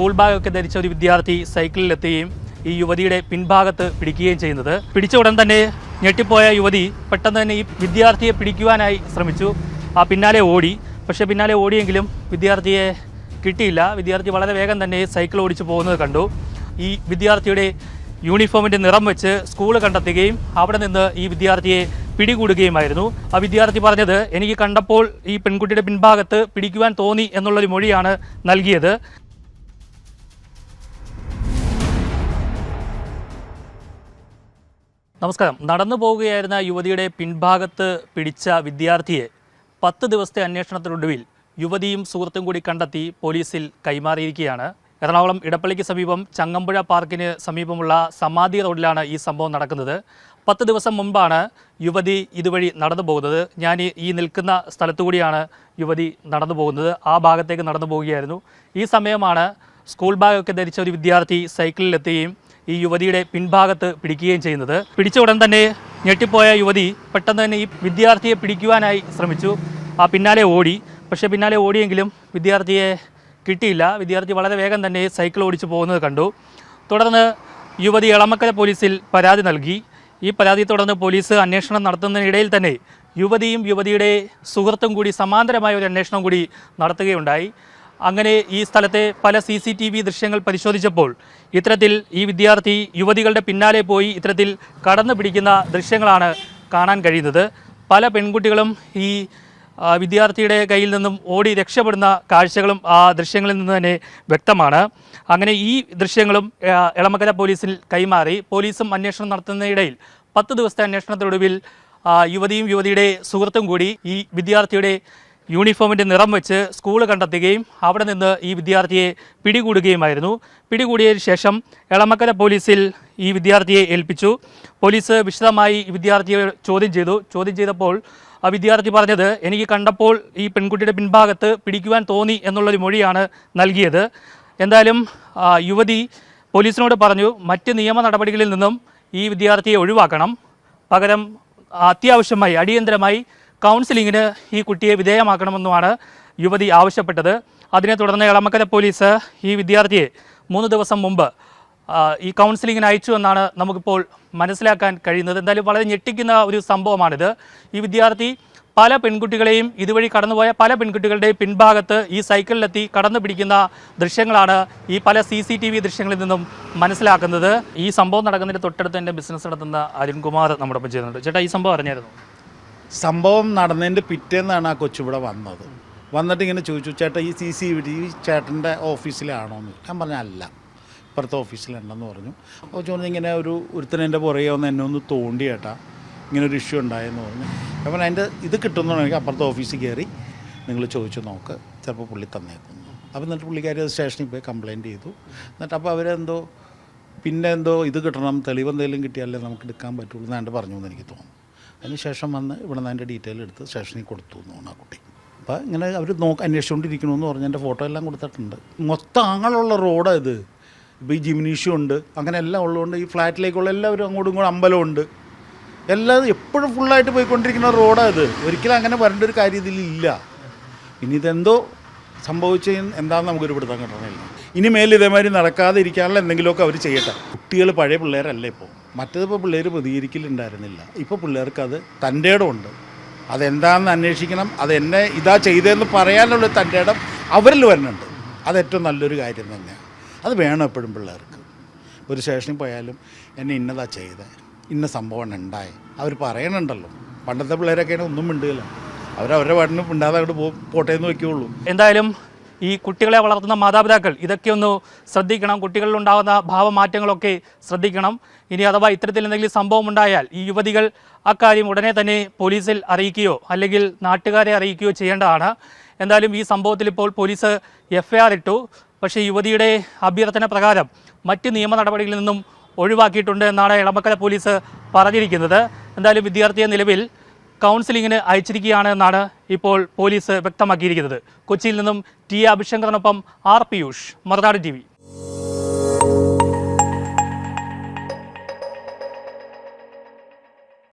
School ബാഗൊക്കെ ധരിച്ച ഒരു വിദ്യാർത്ഥി സൈക്കിളിലെത്തുകയും ഈ യുവതിയുടെ പിൻഭാഗത്ത് പിടിക്കുകയും ചെയ്യുന്നത്. പിടിച്ച ഉടൻ തന്നെ ഞെട്ടിപ്പോയ യുവതി പെട്ടെന്ന് തന്നെ ഈ വിദ്യാർത്ഥിയെ പിടിക്കുവാനായി ശ്രമിച്ചു. ആ പിന്നാലെ ഓടി. പക്ഷേ പിന്നാലെ ഓടിയെങ്കിലും വിദ്യാർത്ഥിയെ കിട്ടിയില്ല. വിദ്യാർത്ഥി വളരെ വേഗം തന്നെ സൈക്കിൾ ഓടിച്ചു പോകുന്നത് കണ്ടു. ഈ വിദ്യാർത്ഥിയുടെ യൂണിഫോമിന്റെ നിറം വെച്ച് സ്കൂൾ കണ്ടെത്തുകയും അവിടെ നിന്ന് ഈ വിദ്യാർത്ഥിയെ പിടികൂടുകയുമായിരുന്നു. ആ വിദ്യാർത്ഥി പറഞ്ഞത് എനിക്ക് കണ്ടപ്പോൾ ഈ പെൺകുട്ടിയുടെ പിൻഭാഗത്ത് പിടിക്കുവാൻ തോന്നി എന്നുള്ളൊരു മൊഴിയാണ് നൽകിയത്. നമസ്കാരം. നടന്നു പോവുകയായിരുന്ന യുവതിയുടെ പിൻഭാഗത്ത് പിടിച്ച വിദ്യാർത്ഥിയെ പത്ത് ദിവസത്തെ അന്വേഷണത്തിനൊടുവിൽ യുവതിയും സുഹൃത്തും കൂടി കണ്ടെത്തി പോലീസിൽ കൈമാറിയിരിക്കുകയാണ്. എറണാകുളം ഇടപ്പള്ളിക്ക് സമീപം ചങ്ങമ്പുഴ പാർക്കിന് സമീപമുള്ള സമാധി റോഡിലാണ് ഈ സംഭവം നടക്കുന്നത്. പത്ത് ദിവസം മുമ്പാണ് യുവതി ഇതുവഴി നടന്നു പോകുന്നത്. ഞാൻ ഈ- നിൽക്കുന്ന സ്ഥലത്തുകൂടിയാണ് യുവതി നടന്നു പോകുന്നത്. ആ ഭാഗത്തേക്ക് നടന്നു പോവുകയായിരുന്നു. ഈ സമയമാണ് സ്കൂൾ ബാഗൊക്കെ ധരിച്ച ഒരു വിദ്യാർത്ഥി സൈക്കിളിലെത്തുകയും ഈ യുവതിയുടെ പിൻഭാഗത്ത് പിടിക്കുകയും ചെയ്യുന്നത്. പിടിച്ച ഉടൻ തന്നെ ഞെട്ടിപ്പോയ യുവതി പെട്ടെന്ന് തന്നെ ഈ വിദ്യാർത്ഥിയെ പിടിക്കുവാനായി ശ്രമിച്ചു. ആ പിന്നാലെ ഓടി. പക്ഷേ പിന്നാലെ ഓടിയെങ്കിലും വിദ്യാർത്ഥിയെ കിട്ടിയില്ല. വിദ്യാർത്ഥി വളരെ വേഗം തന്നെ സൈക്കിൾ ഓടിച്ചു പോകുന്നത് കണ്ടു. തുടർന്ന് യുവതി ഇളമക്കര പോലീസിൽ പരാതി നൽകി. ഈ പരാതിയെ തുടർന്ന് പോലീസ് അന്വേഷണം നടത്തുന്നതിനിടയിൽ തന്നെ യുവതിയും യുവതിയുടെ സുഹൃത്തും കൂടി സമാന്തരമായ ഒരു അന്വേഷണം കൂടി നടത്തുകയുണ്ടായി. അങ്ങനെ ഈ സ്ഥലത്തെ പല സി സി ടി വി ദൃശ്യങ്ങൾ പരിശോധിച്ചപ്പോൾ ഇത്തരത്തിൽ ഈ വിദ്യാർത്ഥി യുവതികളുടെ പിന്നാലെ പോയി ഇത്തരത്തിൽ കടന്നു പിടിക്കുന്ന ദൃശ്യങ്ങളാണ് കാണാൻ കഴിയുന്നത്. പല പെൺകുട്ടികളും ഈ വിദ്യാർത്ഥിയുടെ കയ്യിൽ നിന്നും ഓടി രക്ഷപ്പെടുന്ന കാഴ്ചകളും ആ ദൃശ്യങ്ങളിൽ നിന്ന് തന്നെ വ്യക്തമാണ്. അങ്ങനെ ഈ ദൃശ്യങ്ങളും എളമക്കര പോലീസിൽ കൈമാറി. പോലീസും അന്വേഷണം നടത്തുന്നതിനിടയിൽ പത്ത് ദിവസത്തെ അന്വേഷണത്തിനൊടുവിൽ യുവതിയും യുവതിയുടെ സുഹൃത്തും കൂടി ഈ വിദ്യാർത്ഥിയുടെ യൂണിഫോമിന്റെ നിറം വെച്ച് സ്കൂൾ കണ്ടെത്തുകയും അവിടെ നിന്ന് ഈ വിദ്യാർത്ഥിയെ പിടികൂടുകയുമായിരുന്നു. പിടികൂടിയതിന് ശേഷം എളമക്കര പോലീസിൽ ഈ വിദ്യാർത്ഥിയെ ഏൽപ്പിച്ചു. പോലീസ് വിശദമായി വിദ്യാർത്ഥിയെ ചോദ്യം ചെയ്തു. ചോദ്യം ചെയ്തപ്പോൾ ആ വിദ്യാർത്ഥി പറഞ്ഞത് എനിക്ക് കണ്ടപ്പോൾ ഈ പെൺകുട്ടിയുടെ പിൻഭാഗത്ത് പിടിക്കുവാൻ തോന്നി എന്നുള്ളൊരു മൊഴിയാണ് നൽകിയത്. എന്തായാലും യുവതി പോലീസിനോട് പറഞ്ഞു മറ്റ് നിയമ നടപടികളിൽ നിന്നും ഈ വിദ്യാർത്ഥിയെ ഒഴിവാക്കണം. പകരം അത്യാവശ്യമായി അടിയന്തരമായി കൗൺസിലിങ്ങിന് ഈ കുട്ടിയെ വിധേയമാക്കണമെന്നുമാണ് യുവതി ആവശ്യപ്പെട്ടത്. അതിനെ തുടർന്ന് എളമക്കര പോലീസ് ഈ വിദ്യാർത്ഥിയെ മൂന്ന് ദിവസം മുമ്പ് ഈ കൗൺസിലിങ്ങിന് അയച്ചു എന്നാണ് നമുക്കിപ്പോൾ മനസ്സിലാക്കാൻ കഴിയുന്നത്. എന്തായാലും വളരെ ഞെട്ടിക്കുന്ന ഒരു സംഭവമാണിത്. ഈ വിദ്യാർത്ഥി പല പെൺകുട്ടികളെയും ഇതുവഴി കടന്നുപോയ പല പെൺകുട്ടികളുടെയും പിൻഭാഗത്ത് ഈ സൈക്കിളിലെത്തി കടന്നു പിടിക്കുന്ന ദൃശ്യങ്ങളാണ് ഈ പല സി സി ടി വി ദൃശ്യങ്ങളിൽ നിന്നും മനസ്സിലാക്കുന്നത്. ഈ സംഭവം നടക്കുന്നതിന് തൊട്ടടുത്ത് എന്റെ ബിസിനസ് നടത്തുന്ന അരുൺകുമാർ നമ്മുടെ ഒപ്പം ചെയ്യുന്നുണ്ട് ചേട്ടാ ഈ സംഭവം അറിഞ്ഞായിരുന്നു? സംഭവം നടന്നതിന്റെ പിറ്റേന്നാണ് ആ കൊച്ചിവിടെ വന്നത്. വന്നിട്ട് ഇങ്ങനെ ചോദിച്ചു ചേട്ടാ ഈ സി സി ഈ ചേട്ടന്റെ ഓഫീസിലാണോ? എന്ന് ഞാൻ പറഞ്ഞ അല്ല ഇപ്പുറത്തെ ഓഫീസിലുണ്ടെന്ന് പറഞ്ഞു. അപ്പോൾ ചോദിച്ചു ഇങ്ങനെ ഒരു ഒരുത്തനെന്റെ പുറകെ ഒന്ന് എന്നെ ഒന്ന് തോണ്ടി ചേട്ടാ ഇങ്ങനെ ഒരു ഇഷ്യൂ ഉണ്ടായെന്ന് പറഞ്ഞു. അപ്പം അതിന്റെ ഇത് കിട്ടുന്നുണ്ടെങ്കിൽ അപ്പുറത്തെ ഓഫീസിൽ കയറി നിങ്ങൾ ചോദിച്ചു നോക്ക് ചിലപ്പോൾ പുള്ളി തന്നേക്കുന്നു. അപ്പോൾ എന്നിട്ട് പുള്ളിക്കാരി അത് സ്റ്റേഷനിൽ പോയി കംപ്ലയിന്റ് ചെയ്തു. എന്നിട്ട് അപ്പോൾ അവരെന്തോ പിന്നെ എന്തോ ഇത് കിട്ടണം തെളിവ് എന്തെങ്കിലും കിട്ടിയാലേ നമുക്ക് എടുക്കാൻ പറ്റുള്ളൂ എന്നാണ്ട് പറഞ്ഞു എന്ന് എനിക്ക് തോന്നുന്നു. അതിനുശേഷം വന്ന് ഇവിടെ നിന്ന് അതിന്റെ ഡീറ്റെയിൽ എടുത്ത് സ്റ്റേഷനിൽ കൊടുത്തു എന്ന് തോന്നുന്നു ആ കുട്ടി. അപ്പോൾ ഇങ്ങനെ അവർ നോക്ക് അന്വേഷിച്ചുകൊണ്ടിരിക്കണമെന്ന് പറഞ്ഞ്. എന്റെ ഫോട്ടോ എല്ലാം കൊടുത്തിട്ടുണ്ട്. മൊത്തം അങ്ങനെയുള്ള റോഡാണ് ഇത്. ഇപ്പോൾ ഈ ജിംനീഷ്യം ഉണ്ട്. അങ്ങനെ എല്ലാം ഉള്ളതുകൊണ്ട് ഈ ഫ്ലാറ്റിലേക്കുള്ള എല്ലാവരും അങ്ങോട്ടും ഇങ്ങോട്ടും അമ്പലമുണ്ട് എല്ലാം എപ്പോഴും ഫുള്ളായിട്ട് പോയിക്കൊണ്ടിരിക്കുന്ന റോഡാണ് ഇത്. ഒരിക്കലും അങ്ങനെ വരേണ്ട ഒരു കാര്യം ഇതിലില്ല ഇനി ഇതെന്തോ സംഭവിച്ച എന്താണെന്ന് നമുക്കൊരു പിടുത്തം കിട്ടണമില്ല ഇനി മേലിൽ ഇതേമാതിരി നടക്കാതെ ഇരിക്കാനുള്ള എന്തെങ്കിലുമൊക്കെ അവർ ചെയ്യട്ടെ. കുട്ടികൾ പഴയ പിള്ളേരല്ല ഇപ്പോൾ. മറ്റേതിപ്പോൾ പിള്ളേർ പ്രതികരിക്കലുണ്ടായിരുന്നില്ല. ഇപ്പോൾ പിള്ളേർക്ക് അത് തന്റെ ഇടമുണ്ട് അതെന്താണെന്ന് അന്വേഷിക്കണം. അത് എന്നെ ഇതാ ചെയ്തതെന്ന് പറയാനുള്ള തന്റെ ഇടം അവരിൽ വരുന്നുണ്ട്. അത് ഏറ്റവും നല്ലൊരു കാര്യം തന്നെയാണ്. അത് വേണം എപ്പോഴും പിള്ളേർക്ക്. ഒരു സ്റ്റേഷനിൽ പോയാലും എന്നെ ഇന്നതാ ചെയ്തത് ഇന്ന സംഭവമാണ് ഉണ്ടായി. അവർ പറയണുണ്ടല്ലോ. പണ്ടത്തെ പിള്ളേരൊക്കെയാണ് ഒന്നും മിണ്ടുകയില്ല അവരവരുടെ പാട്ടിന് മിണ്ടാതെ അങ്ങോട്ട് പോ പോട്ടേന്ന് വയ്ക്കുകയുള്ളൂ എന്തായാലും ഈ കുട്ടികളെ വളർത്തുന്ന മാതാപിതാക്കൾ ഇതൊക്കെ ഒന്ന് ശ്രദ്ധിക്കണം. കുട്ടികളിൽ ഉണ്ടാകുന്ന ഭാവമാറ്റങ്ങളൊക്കെ ശ്രദ്ധിക്കണം. ഇനി അഥവാ ഇത്തരത്തിൽ എന്തെങ്കിലും സംഭവം ഉണ്ടായാൽ ഈ യുവതികൾ അക്കാര്യം ഉടനെ തന്നെ പോലീസിൽ അറിയിക്കുകയോ അല്ലെങ്കിൽ നാട്ടുകാരെ അറിയിക്കുകയോ ചെയ്യേണ്ടതാണ്. എന്തായാലും ഈ സംഭവത്തിൽ ഇപ്പോൾ പോലീസ് എഫ് ആർ ഇട്ടു. പക്ഷേ യുവതിയുടെ അഭ്യർത്ഥന പ്രകാരം മറ്റ് നിയമ നടപടികളിൽ നിന്നും ഒഴിവാക്കിയിട്ടുണ്ട് എന്നാണ് എളമക്കര പോലീസ് പറഞ്ഞിരിക്കുന്നത്. എന്തായാലും വിദ്യാർത്ഥിയെ നിലവിൽ കൗൺസിലിങ്ങിന് അയച്ചിരിക്കുകയാണ് എന്നാണ് ഇപ്പോൾ പോലീസ് വ്യക്തമാക്കിയിരിക്കുന്നത്. കൊച്ചിയിൽ നിന്നും ടി എ അഭിശങ്കറിനൊപ്പം ആർ പിയൂഷ് മറുനാട് ടി